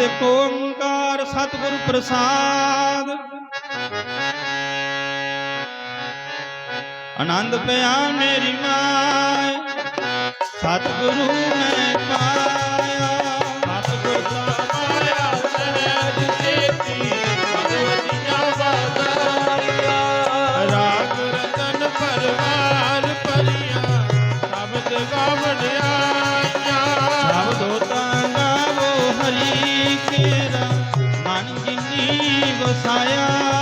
ਇੱਕ ਓੰਕਾਰ ਸਤਿਗੁਰ ਪ੍ਰਸਾਦ। ਆਨੰਦ ਪਿਆ ਮੇਰੀ ਮਾਈ ਸਤਿਗੁਰੂ ਮੈਂ ਪਾਇਆ। ছায়া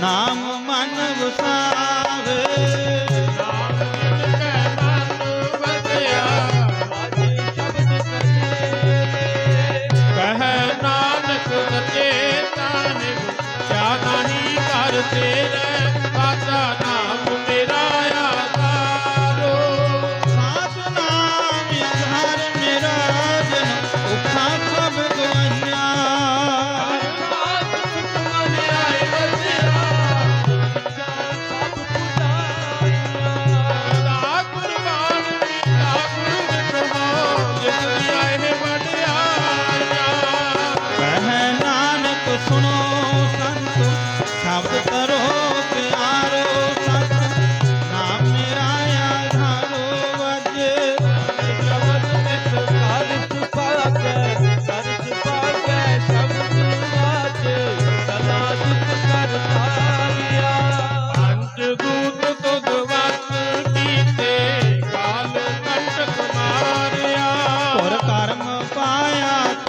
ਨਾਮ ਮਨ ਵਸਾ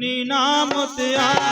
নিনামত আ